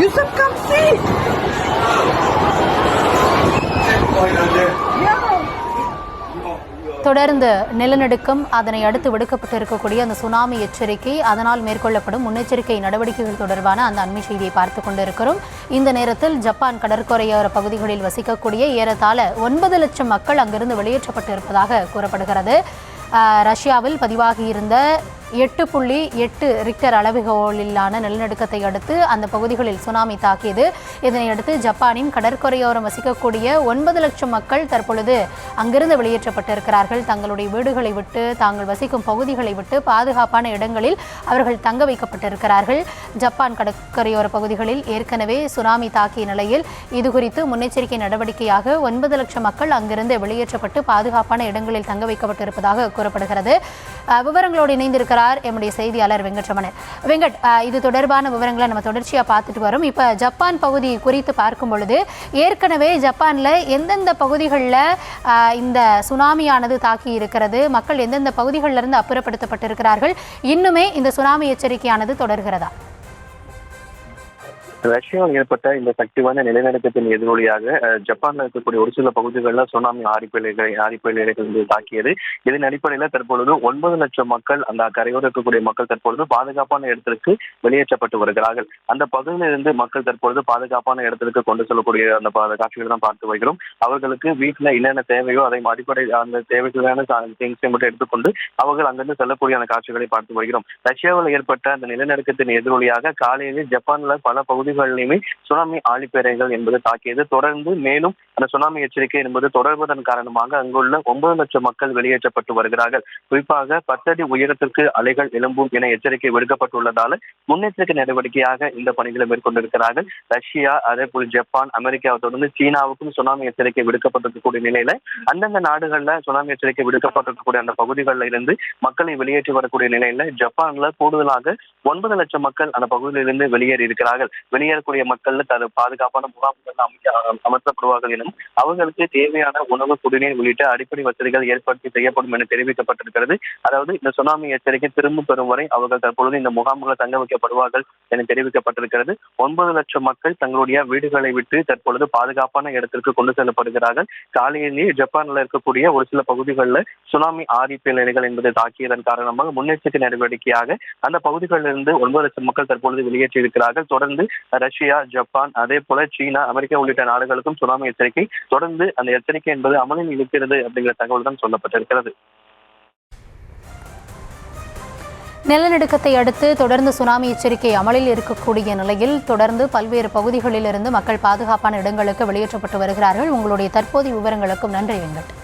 Yusuf, come see. தொடர்ந்து நிலநடுக்கம் அதனை அடுத்து விடுக்கப்பட்டு இருக்கக்கூடிய அந்த சுனாமி எச்சரிக்கை அதனால் மேற்கொள்ளப்படும் முன்னெச்சரிக்கை நடவடிக்கைகள் தொடர்பான அந்த அண்மை செய்தியை பார்த்து கொண்டிருக்கிறோம். இந்த நேரத்தில் ஜப்பான் கடற்கரையோர பகுதிகளில் வசிக்கக்கூடிய ஏறத்தாழ ஒன்பது லட்சம் மக்கள் அங்கிருந்து வெளியேற்றப்பட்டு இருப்பதாக கூறப்படுகிறது ரஷ்யாவில் பதிவாகியிருந்த எட்டு புள்ளி எட்டு ரிக்டர் அளவுகோலிலான நிலநடுக்கத்தை அடுத்து அந்த பகுதிகளில் சுனாமி தாக்கியது. இதனையடுத்து ஜப்பானின் கடற்கரையோரம் வசிக்கக்கூடிய ஒன்பது லட்சம் மக்கள் தற்பொழுது அங்கிருந்து வெளியேற்றப்பட்டிருக்கிறார்கள். தங்களுடைய வீடுகளை விட்டு தாங்கள் வசிக்கும் பகுதிகளை விட்டு பாதுகாப்பான இடங்களில் அவர்கள் தங்க வைக்கப்பட்டிருக்கிறார்கள். ஜப்பான் கடற்கரையோர பகுதிகளில் ஏற்கனவே சுனாமி தாக்கிய நிலையில் இது குறித்து முன்னெச்சரிக்கை நடவடிக்கையாக ஒன்பது லட்சம் மக்கள் அங்கிருந்து வெளியேற்றப்பட்டு பாதுகாப்பான இடங்களில் தங்க வைக்கப்பட்டிருப்பதாக கூறப்படுகிறது. விவரங்களோடு இணைந்திருக்கிறார் எம்முடைய செய்தியாளர் வெங்கட்ரமணன். வெங்கட் இது தொடர்பான விவரங்களை நம்ம தொடர்ச்சியாக பார்த்துட்டு வரோம். இப்போ ஜப்பான் பகுதி குறித்து பார்க்கும் பொழுது ஏற்கனவே ஜப்பானில் எந்தெந்த பகுதிகளில் இந்த சுனாமியானது தாக்கி இருக்கிறது மக்கள் எந்தெந்த பகுதிகளிலிருந்து இருந்து அப்புறப்படுத்தப்பட்டிருக்கிறார்கள் இன்னுமே இந்த சுனாமி எச்சரிக்கையானது தொடர்கிறதா? ரஷ்யாவில் ஏற்பட்ட இந்த சக்தி வாய்ந்த நிலநடுக்கத்தின் எதிரொலியாக ஜப்பான்ல இருக்கக்கூடிய ஒரு சில பகுதிகளில் சுனாமி ஆரிப்பயிலை ஆரிப்பயிலை வந்து தாக்கியது. இதன் அடிப்படையில் தற்பொழுது ஒன்பது லட்சம் மக்கள் அந்த கரையோடு இருக்கக்கூடிய மக்கள் தற்பொழுது பாதுகாப்பான இடத்திற்கு வெளியேற்றப்பட்டு வருகிறார்கள். அந்த பகுதியில் இருந்து மக்கள் தற்பொழுது பாதுகாப்பான இடத்திற்கு கொண்டு செல்லக்கூடிய அந்த காட்சிகளை தான் பார்த்து வருகிறோம். அவர்களுக்கு வீட்டில் என்னென்ன தேவையோ அதை அடிப்படை அந்த தேவைகளான திங்ஸை மட்டும் எடுத்துக்கொண்டு அவர்கள் அங்கிருந்து செல்லக்கூடிய அந்த காட்சிகளை பார்த்து வருகிறோம். ரஷ்யாவில் ஏற்பட்ட அந்த நிலநடுக்கத்தின் எதிரொலியாக காலையிலே ஜப்பான்ல பல பகுதி பகுதிகளிலுமே சுனாமி ஆழிப்பேரைகள் என்பது தாக்கியது. தொடர்ந்து மேலும் அந்த சுனாமி எச்சரிக்கை என்பது தொடர்வதன் காரணமாக அங்குள்ள ஒன்பது லட்சம் மக்கள் வெளியேற்றப்பட்டு வருகிறார்கள். குறிப்பாக பத்தடி உயரத்திற்கு அலைகள் எழும்பும் என எச்சரிக்கை விடுக்கப்பட்டுள்ளதால முன்னெச்சரிக்கை நடவடிக்கையாக இந்த பணிகளை மேற்கொண்டிருக்கிறார்கள். ரஷ்யா அதே போல் ஜப்பான் அமெரிக்காவை தொடர்ந்து சீனாவுக்கும் சுனாமி எச்சரிக்கை விடுக்கப்பட்டிருக்கக்கூடிய நிலையில அந்தந்த நாடுகள்ல சுனாமி எச்சரிக்கை விடுக்கப்பட்டிருக்கக்கூடிய அந்த பகுதிகளில் இருந்து மக்களை வெளியேற்றி வரக்கூடிய நிலையில ஜப்பான்ல கூடுதலாக ஒன்பது லட்சம் மக்கள் அந்த பகுதியிலிருந்து வெளியேறி இருக்கிறார்கள் வெளியேறக்கூடிய மக்கள் தரு பாதுகாப்பான முகாம்கள் அமைக்க அமர்த்தப்படுவார்கள் எனும் அவர்களுக்கு தேவையான உணவு குடிநீர் உள்ளிட்ட அடிப்படை வசதிகள் ஏற்படுத்தி செய்யப்படும் என தெரிவிக்கப்பட்டிருக்கிறது. அதாவது இந்த சுனாமி எச்சரிக்கை திரும்ப பெறும் வரை அவர்கள் தற்பொழுது இந்த முகாம்களில் தங்க வைக்கப்படுவார்கள் என தெரிவிக்கப்பட்டிருக்கிறது. ஒன்பது லட்சம் மக்கள் தங்களுடைய வீடுகளை விட்டு தற்பொழுது பாதுகாப்பான இடத்திற்கு கொண்டு செல்லப்படுகிறார்கள். காலையிலேயே ஜப்பான்ல இருக்கக்கூடிய ஒரு சில பகுதிகளில் சுனாமி ஆதிப்பியல் நிலைகள் என்பதை தாக்கியதன் காரணமாக முன்னெச்சரிக்கை நடவடிக்கையாக அந்த பகுதிகளிலிருந்து ஒன்பது லட்சம் மக்கள் தற்பொழுது வெளியேற்றி இருக்கிறார்கள் தொடர்ந்து ரஷ்யா ஜப்பான் அதே போல சீனா அமெரிக்கா உள்ளிட்ட நாடுகளுக்கும் சுனாமி எச்சரிக்கை தொடர்ந்து அந்த எச்சரிக்கை என்பது அமலில் இருக்கிறது அப்படிங்கிற தகவல் தான் சொல்லப்பட்டிருக்கிறது. நிலநடுக்கத்தை அடுத்து தொடர்ந்து சுனாமி எச்சரிக்கை அமலில் இருக்கக்கூடிய நிலையில் தொடர்ந்து பல்வேறு பகுதிகளிலிருந்து மக்கள் பாதுகாப்பான இடங்களுக்கு வெளியேற்றப்பட்டு வருகிறார்கள். உங்களுடைய தற்போதைய விவரங்களுக்கும் நன்றி வெங்கட்.